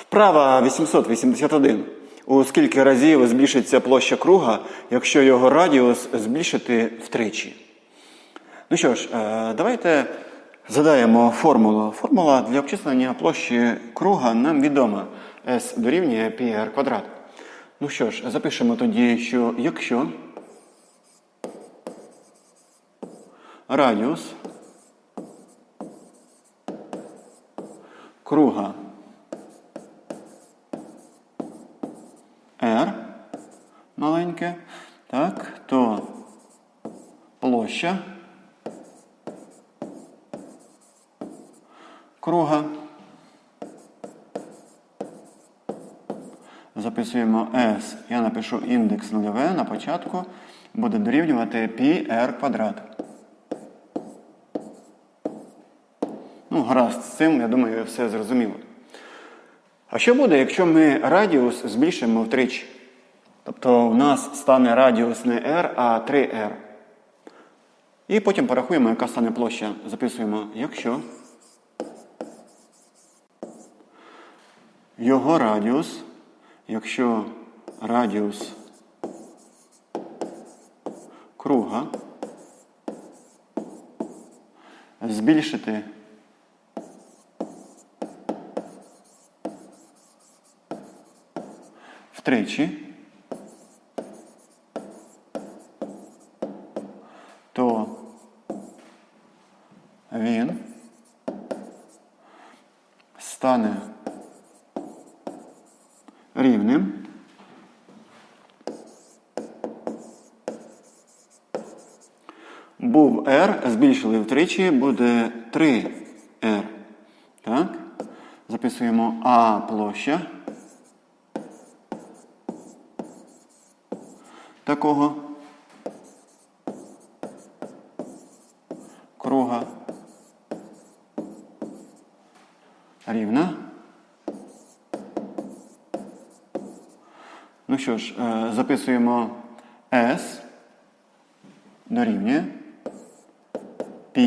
Вправа 881. У скільки разів збільшиться площа круга, якщо його радіус збільшити втричі? Ну що ж, е, давайте задаємо формулу. Формула для обчислення площі круга нам відома. S дорівнює πr квадрат. Ну що ж, запишемо тоді, що якщо радіус круга R маленьке, так, то площа круга. Записуємо S. Я напишу індекс нульове на початку. Буде дорівнювати πr квадрат. Ну, гаразд, з цим, я думаю, все зрозуміло. А що буде, якщо ми радіус збільшимо втричі? Тобто у нас стане радіус не r, а 3r. І потім порахуємо, яка стане площа. Записуємо, якщо його радіус, якщо радіус круга збільшити втричі, то він стане рівним був r, збільшили втричі, буде 3r. Так? Записуємо А площа. Такого круга рівна. Що ж, е, записуємо S дорівнює π,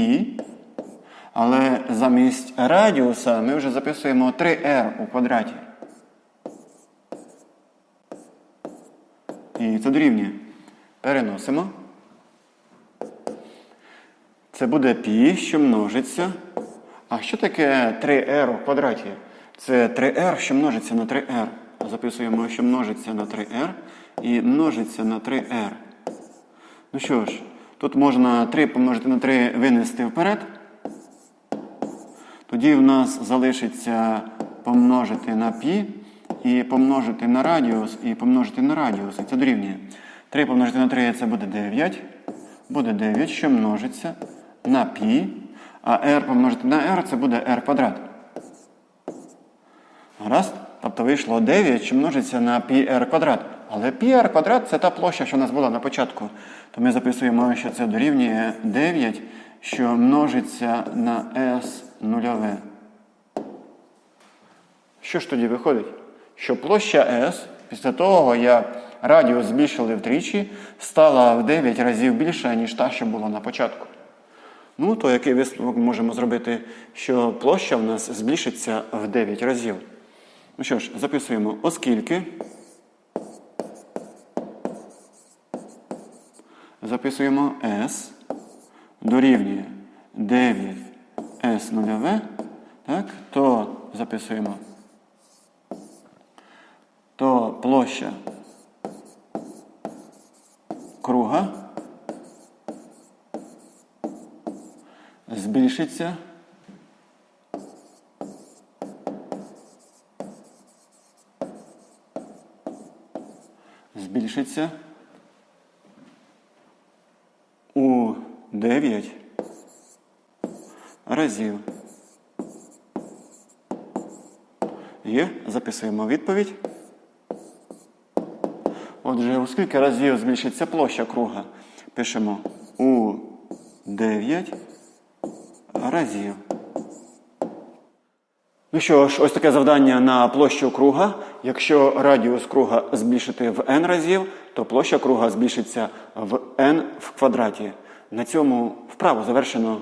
але замість радіуса ми вже записуємо 3r у квадраті. І це дорівнює. Переносимо. Це буде π, що множиться. А що таке 3r у квадраті? Це 3r, що множиться на 3r. Записуємо, що множиться на 3r і множиться на 3r. Ну що ж, тут можна 3 помножити на 3 винести вперед. Тоді в нас залишиться помножити на π і помножити на радіус, і помножити на радіус. І це дорівнює. 3 помножити на 3 це буде 9. Буде 9, що множиться на π. А r помножити на r це буде r квадрат. Гаразд? Тобто вийшло 9, що множиться на πr квадрат. Але πr квадрат це та площа, що у нас була на початку. То ми записуємо, що це дорівнює 9, що множиться на s нульове. Що ж тоді виходить? Що площа S після того, як радіус збільшили втричі, стала в 9 разів більша, ніж та, що була на початку. Ну, то який висновок можемо зробити, що площа в нас збільшиться в 9 разів. Ну що ж, записуємо, оскільки. Записуємо S дорівнює 9 S нульове, так, то записуємо, то площа круга збільшиться збільшиться у 9 разів. Є, записуємо відповідь. Отже, у скільки разів збільшиться площа круга? Пишемо у 9 разів. Ну що ж, ось таке завдання на площу круга. Якщо радіус круга збільшити в n разів, то площа круга збільшиться в n в квадраті. На цьому вправо завершено.